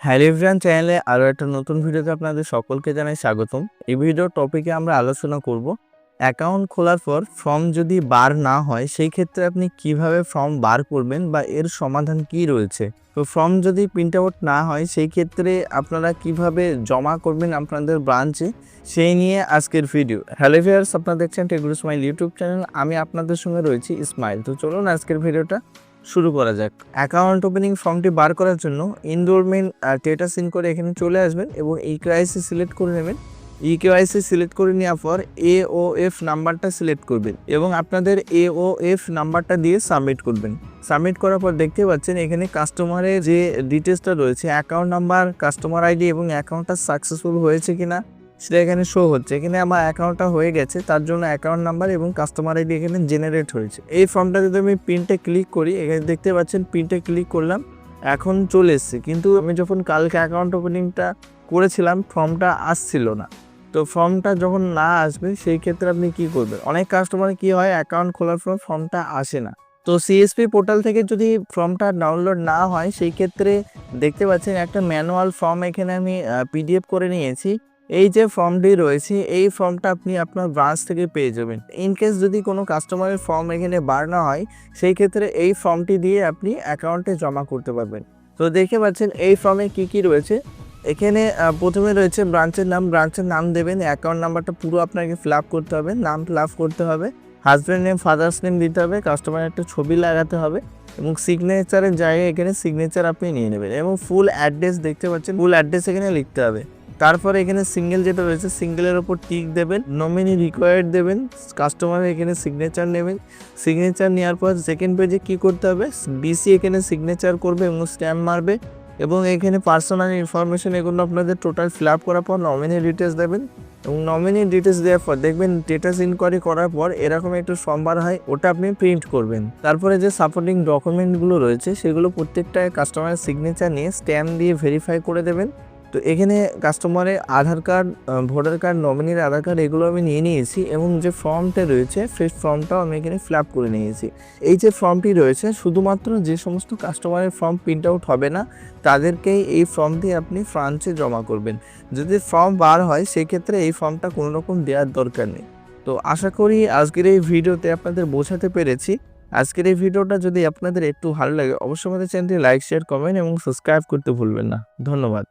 Hello everyone চ্যানেলে আরও একটা নতুন ভিডিওতে আপনাদের সকলকে জানাই স্বাগতম। এই ভিডিও টপিকে আমরা আলোচনা করব। অ্যাকাউন্ট খোলার পর ফর্ম যদি বার না হয়, সেই ক্ষেত্রে আপনি কীভাবে ফর্ম বার করবেন বা এর সমাধান কি রয়েছে? তো ফর্ম যদি প্রিন্ট আউট না হয়, সেই ক্ষেত্রে আপনারা কীভাবে জমা করবেন আপনাদের ব্রাঞ্চে সেই নিয়ে আজকের ভিডিও হ্যালো ভিউয়ার্স আপনারা দেখছেন টেগুরু স্মাইল ইউটিউব চ্যানেল আমি আপনাদের সঙ্গে রয়েছি ইসমাইল তো চলুন আজকের ভিডিওটা শুরু করা যাক। অ্যাকাউন্ট ওপেনিং ফর্মটি বার করার জন্য ইনরোলমেন্ট স্টেটাস ইন করে এখানে চলে আসবেন এবং ই কেওয়াইসি সিলেক্ট করে নেবেন। ই কেওয়াইসি সিলেক্ট করে নেওয়ার পর এ ও এফ নাম্বারটা সিলেক্ট করবেন এবং আপনাদের এ ও এফ নাম্বারটা দিয়ে সাবমিট করবেন। সাবমিট করার পর দেখতে পাচ্ছেন এখানে কাস্টমারের যে ডিটেলসটা রয়েছে অ্যাকাউন্ট নাম্বার কাস্টমার আইডি এবং অ্যাকাউন্টটা সাকসেসফুল হয়েছে কিনা। সেটা এখানে শো হচ্ছে। এখানে আমার অ্যাকাউন্টটা হয়ে গেছে, তার জন্য অ্যাকাউন্ট নাম্বার এবং কাস্টমার আইডি এখানে জেনারেট হয়েছে। এই ফর্মটা যদি আমি প্রিন্টে ক্লিক করি, এখানে দেখতে পাচ্ছেন প্রিন্টে ক্লিক করলাম, এখন চলে এসছে। কিন্তু আমি যখন কালকে অ্যাকাউন্ট ওপেনিংটা করেছিলাম ফর্মটা আসছিল না। তো ফর্মটা যখন না আসবে, সেই ক্ষেত্রে আপনি কি করবেন? অনেক কাস্টমার কি হয় অ্যাকাউন্ট খোলার পর ফর্মটা আসে না। তো সিএসপি পোর্টাল থেকে যদি ফর্মটা ডাউনলোড না হয়, সেই ক্ষেত্রে দেখতে পাচ্ছেন একটা ম্যানুয়াল ফর্ম এখানে আমি পিডিএফ করে নিয়েছি। এই যে ফর্মটি রয়েছে, এই ফর্মটা আপনি আপনার ব্রাঞ্চ থেকে পেয়ে যাবেন। ইন কেস যদি কোনো কাস্টমারের ফর্ম এখানে বার না হয়, সেই ক্ষেত্রে এই ফর্মটি দিয়ে আপনি অ্যাকাউন্টে জমা করতে পারবেন। তো দেখে পাচ্ছেন এই ফর্মে কি কি রয়েছে। এখানে প্রথমে রয়েছে ব্রাঞ্চের নাম ব্রাঞ্চের নাম দেবেন, অ্যাকাউন্ট নাম্বারটা পুরো আপনাকে ফিল করতে হবে, নাম ফিল করতে হবে, হাজব্যান্ড নেম, ফাদার্স নেম দিতে হবে, কাস্টমারের একটা ছবি লাগাতে হবে এবং সিগনেচারের জায়গায় এখানে সিগনেচার আপনি নিয়ে নেবেন এবং ফুল অ্যাড্রেস দেখতে পাচ্ছেন ফুল অ্যাড্রেস এখানে লিখতে হবে। তারপরে এখানে সিঙ্গেল যেটা রয়েছে, সিঙ্গেলের ওপর টিক দেবেন নমিনি রিকোয়ার্ড দেবেন কাস্টমার এখানে সিগনেচার নেবেন। সিগনেচার নেওয়ার পর সেকেন্ড পেজে কি করতে হবে? বিসি এখানে সিগনেচার করবে এবং স্ট্যাম্প মারবে এবং এখানে পার্সোনাল ইনফরমেশন এগুলো আপনাদের টোটাল ফিল আপ করার পর নমিনি ডিটেলস দেবেন এবং নমিনি ডিটেলস দেওয়ার পর দেখবেন ডেটাস ইনকোয়ারি করার পর এরকম একটু বার হয়, ওটা আপনি প্রিন্ট করবেন। তারপরে যে সাপোর্টিং ডকুমেন্টগুলো রয়েছে, সেগুলো প্রত্যেকটা কাস্টমারের সিগনেচার নিয়ে স্ট্যাম্প দিয়ে ভেরিফাই করে দেবেন। তো এখানে কাস্টমারের আধার কার্ড ভোটার কার্ড নমিনির আধার কার্ড এগুলো আমি নিয়ে নিয়েছি এবং যে ফর্মটা রয়েছে, সেই ফর্মটাও আমি এখানে ফিল আপ করে নিয়েছি। এই যে ফর্মটি রয়েছে, শুধুমাত্র যে সমস্ত কাস্টমারের ফর্ম প্রিন্ট আউট হবে না, তাদেরকেই এই ফর্ম দিয়ে আপনি ফ্রান্সে জমা করবেন। যদি ফর্ম বার হয়, সেক্ষেত্রে এই ফর্মটা কোনো রকম দেওয়ার দরকার নেই। তো আশা করি আজকের এই ভিডিওতে আপনাদের বোঝাতে পেরেছি। আজকের এই ভিডিওটা যদি আপনাদের একটু ভালো লাগে, অবশ্যই আমাদের চ্যানেলটি লাইক শেয়ার কমেন্ট এবং সাবস্ক্রাইব করতে ভুলবেন না। ধন্যবাদ।